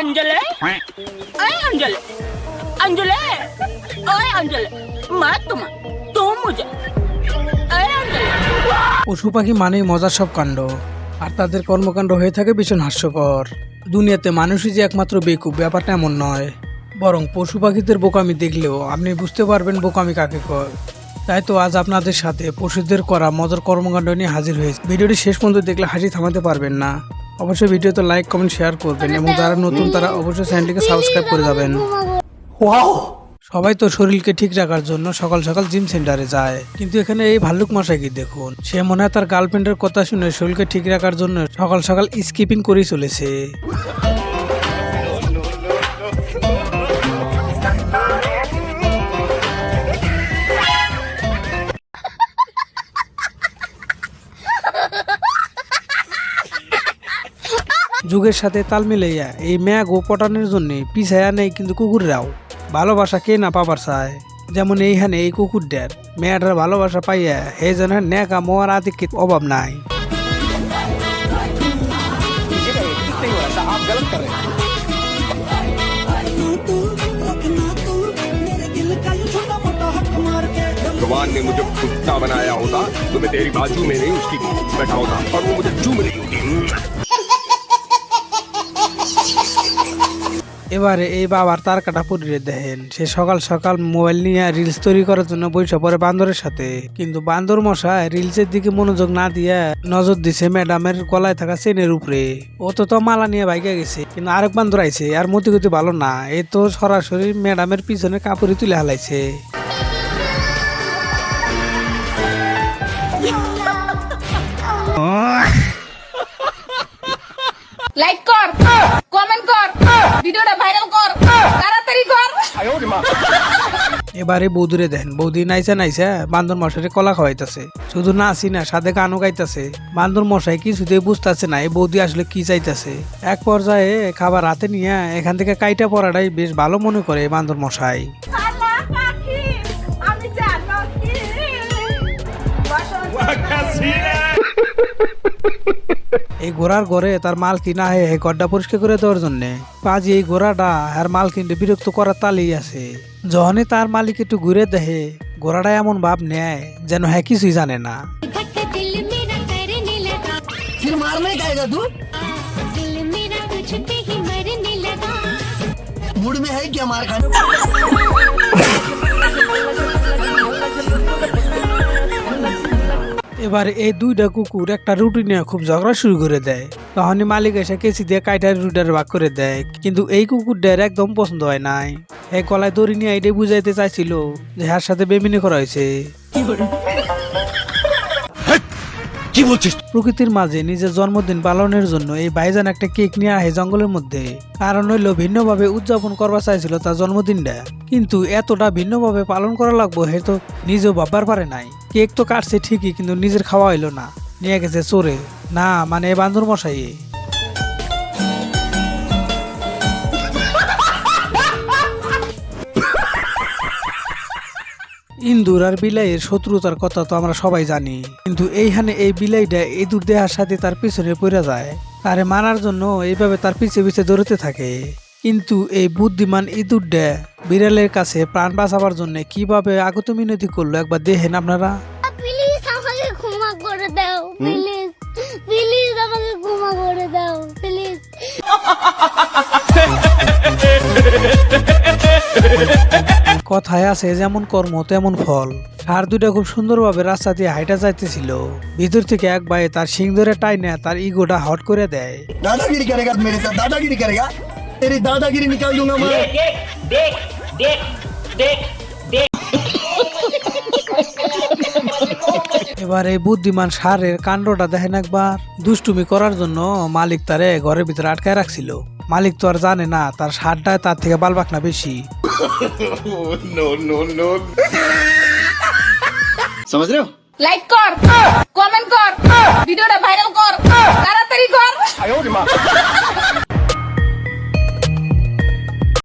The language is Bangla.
আঞ্জলে আয় আঞ্জলে আঞ্জলে আয় আঞ্জলে মা, তোমা তুমি পশু পাখি মানেই মজার সব কাণ্ড। আর তাদের কর্মকাণ্ড হয়ে থাকে ভীষণ হাস্যকর। দুনিয়াতে মানুষই যে একমাত্র বেকুব, ব্যাপারটা এমন নয়। বরং পশু পাখিদের বোকামি দেখলেও আপনি বুঝতে পারবেন বোকামি কাকে কয়। তাই তো আজ আপনাদের সাথে পশুদের করা মজার কর্মকাণ্ড নিয়ে হাজির হয়েছে। ভিডিওটি শেষ পর্যন্ত দেখলে হাসি থামাতে পারবেন না। অবশ্যই ভিডিওতে লাইক কমেন্ট শেয়ার করবেন এবং যারা নতুন তারা অবশ্যই চ্যানেলটিকে সাবস্ক্রাইব করে যাবেন। সবাই তো শরীরকে ঠিক রাখার জন্য সকাল সকাল জিম সেন্টারে যায়। কিন্তু এখানে এই ভাল্লুক মশাই কি দেখুন? সে মনে হয় তার গার্লফ্রেন্ডের কথা শুনে শরীরকে ঠিক রাখার জন্য সকাল সকাল স্কিপিং করেই চলেছে। যুগের সাথে তাল মিলাইয়া এই মেয়া গো পটানোর জন্য পিছায়া নেই কিন্তু কুকুররাও ভালোবাসা কে না পাবার চায় যেমন এইখানে এই কুকুরটার মেয়াটার ভালোবাসা পাইয়া হে যেন নেকা মোয়ার আদিকের অভাব নাই भगवान ने मुझे कुत्ता बनाया होता तो मैं तेरी बाजू में नहीं उसकी बैठा होता और वो मुझे चूम रही होती এবারে এই বাবার তার কাটা পরিয়ে দেখেন। সে সকাল সকাল মোবাইল নিয়ে রিলস তৈরি করার জন্য বসে পরে বান্দরের সাথে। কিন্তু বান্দর মশাই রিলসের দিকে মনোযোগ না দিয়ে নজর দিছে ম্যাডামের গলায় থাকা চেনের উপরে। ও তো তো মালা নিয়ে বাইকে গেছে, কিন্তু আরেক বান্দর আইছে, আর মতি গতি ভালো না। এ তো সরাসরি ম্যাডামের পিছনে কাপড়ে তুলে হালাইছে। লাইক কর। কমেন্ট কর। ভিডিওটা ভাইরাল কর। তাড়াতাড়ি কর। এবারে বৌদিরে দেন। বৌদি নাইসা নাইসা বান্দর মশাইরে কলা খাওয়াইতেছে। শুধু নাচি না সাথে গানও গাইতেছে। বান্দর মশাই কিছুতেই বুঝতেছে না এই বৌদি আসলে কি চাইতেছে। এক পর্যায়ে খাবার হাতে নিয়ে এখান থেকে কাইটা পড়াটাই বেশ ভালো মনে করে বান্দর মশাই। আমি জানো কি? এই ঘোড়ার ঘরে তার মালকিন আহে এই ঘরটা পরিষ্কার করে দেওয়ার জন্য পাজি এই ঘোড়াটা আর মালকিনটা বিরক্ত করার তালেই আছে যখনই তার মালিক একটু ঘুরে দেখে ঘোড়াটা এমন ভাব নেয় যেন হ্যাঁ কিছুই জানে না धक दिल मेरा करने लगा फिर मारने का आएगा तू दिल मेरा तुझ पे ही मरने लगा मूड में है क्या मार खाने এবারে এই দুইটা কুকুর একটা রুটি নিয়ে খুব ঝগড়া শুরু করে দেয়। তখনই মালিক এসে কেসি দিয়ে কাইটার রুটার ভাগ করে দেয়, কিন্তু এই কুকুরটার একদম পছন্দ হয় নাই। এই গলায় দড়ি নিয়ে এটাই বুঝাইতে চাইছিল যে হার সাথে বেমিনি করা হয়েছে। কি বলছিস? প্রকৃতির মাঝে নিজের জন্মদিন পালনের জন্য এই ভাইজান একটা কেক নিয়ে আহে জঙ্গলের মধ্যে। কারণ হইল ভিন্নভাবে উদযাপন করবা চাইছিল তার জন্মদিনটা। কিন্তু এতটা ভিন্নভাবে পালন করা লাগবো হে তো নিজেও ভাববার পারে নাই। কেক তো কাটছে ঠিকই, কিন্তু নিজের খাওয়া হইল না। নিয়ে গেছে চোরে। না মানে বান্দর মশাই ইন্দুর আর বিলাইয়ের শত্রুতার কথা তো আমরা সবাই জানি। কিন্তু এইখানে এই বিলাইটা ইঁদুর দেহার সাথে তার পিছনে পড়ে যায়। তারে মারার জন্য এইভাবে তার পিছে পিছে দৌড়তে থাকে। কিন্তু এই বুদ্ধিমান ইঁদুরটা বিড়ালের কাছে প্রাণ বাঁচাবার জন্য কীভাবে আগত মিনতি করল একবার দেখেন আপনারা? দাও, প্লিজ। প্লিজ আমাকে ক্ষমা করে দাও, প্লিজ। কথায় আছে যেমন কর্ম তেমন ফল। সার দুটা খুব সুন্দরভাবে রাস্তা দিয়ে হাইটা যাইতেছিল। ভিতর থেকে এক ভাই তার সিং ধরে টাইনে তার ইগোটা হট করে দেয়। দাদাগিরি দাদাগিরি দাদাগিরি এবার এই বুদ্ধিমান সারের কাণ্ডটা দেখেন একবার। দুষ্টুমি করার জন্য মালিক তারে ঘরের ভিতরে আটকায় রাখছিল। মালিক তো আর জানে না তার সারটায় তার থেকে বালবাক না বেশি। नो नो नो समझ रहे हो লাইক কর কমেন্ট কর ভিডিওটা ভাইরাল কর তাড়াতাড়ি কর